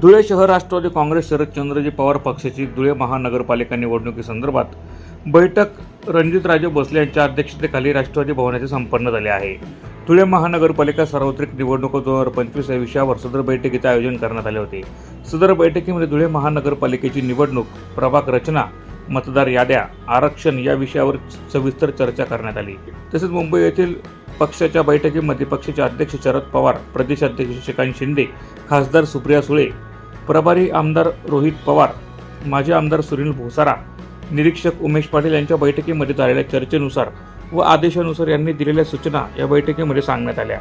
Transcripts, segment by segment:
धुळे शहर राष्ट्रवादी काँग्रेस शरदचंद्रजी पवार पक्षाची धुळे महानगरपालिका निवडणुकीसंदर्भात बैठक रणजितराजे भोसले यांच्या अध्यक्षतेखाली राष्ट्रवादी भवनाचे संपन्न झाले आहे. धुळे महानगरपालिका सार्वत्रिक निवडणूक दोन हजार पंचवीस या विषयावर सदर बैठकीचे आयोजन करण्यात आले होते. सदर बैठकीमध्ये धुळे महानगरपालिकेची निवडणूक प्रभाग रचना मतदार याद्या आरक्षण या विषयावर सविस्तर चर्चा करण्यात आली. तसेच मुंबई येथील पक्षाच्या बैठकीमध्ये पक्षाचे अध्यक्ष शरद पवार प्रदेशाध्यक्ष श्रीकांत शिंदे खासदार सुप्रिया सुळे प्रभारी आमदार रोहित पवार माजी आमदार सुनील भोसारा निरीक्षक उमेश पाटील यांच्या बैठकीमध्ये झालेल्या चर्चेनुसार व आदेशानुसार यांनी दिलेल्या सूचना या बैठकीमध्ये सांगण्यात आल्या.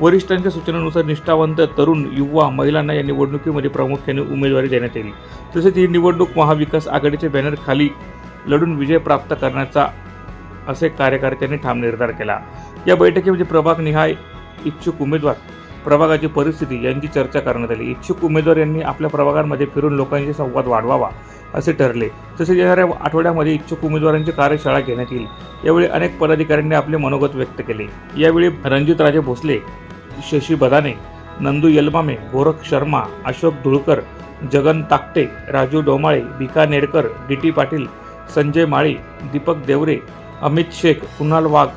वरिष्ठांच्या सूचनेनुसार निष्ठावंत तरुण युवा महिलांना या निवडणुकीमध्ये प्रामुख्याने उमेदवारी देण्यात येईल. तसेच ही निवडणूक महाविकास आघाडीच्या बॅनरखाली लढून विजय प्राप्त करण्याचा असे कार्यकर्त्यांनी ठाम निर्धार केला. या बैठकीमध्ये प्रभाग निहाय इच्छुक उमेदवार प्रभागाची परिस्थिती यांची चर्चा करण्यात आली. इच्छुक उमेदवार यांनी आपल्या प्रभागांमध्ये फिरून लोकांशी संवाद वाढवावा असे ठरले. तसेच येणाऱ्या आठवड्यामध्ये इच्छुक उमेदवारांची कार्यशाळा घेण्यात येईल. यावेळी अनेक पदाधिकाऱ्यांनी आपले मनोगत व्यक्त केले. यावेळी रणजितराजे भोसले शशी बदाने नंदू यलमामे गोरख शर्मा अशोक धुळकर जगन ताकटे राजू डोमाळे भिका नेडकर डी टी पाटील संजय माळी दीपक देवरे अमित शेख कुणाल वाघ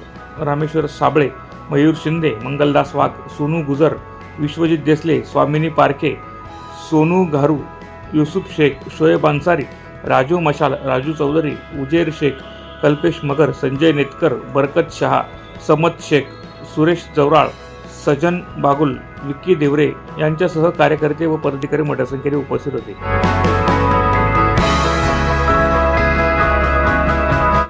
रामेश्वर साबळे मयूर शिंदे मंगलदास वाघ सोनू गुजर विश्वजित देसले स्वामिनी पारखे सोनू घारू युसुफ शेख शोएब अन्सारी राजू मशाल राजू चौधरी उजेर शेख कल्पेश मगर संजय नेतकर बरकत शहा समत शेख सुरेश जवराळ सजन बागुल विक्की देवरे यांच्यासह कार्यकर्ते व पदाधिकारी मोठ्या संख्येने उपस्थित होते.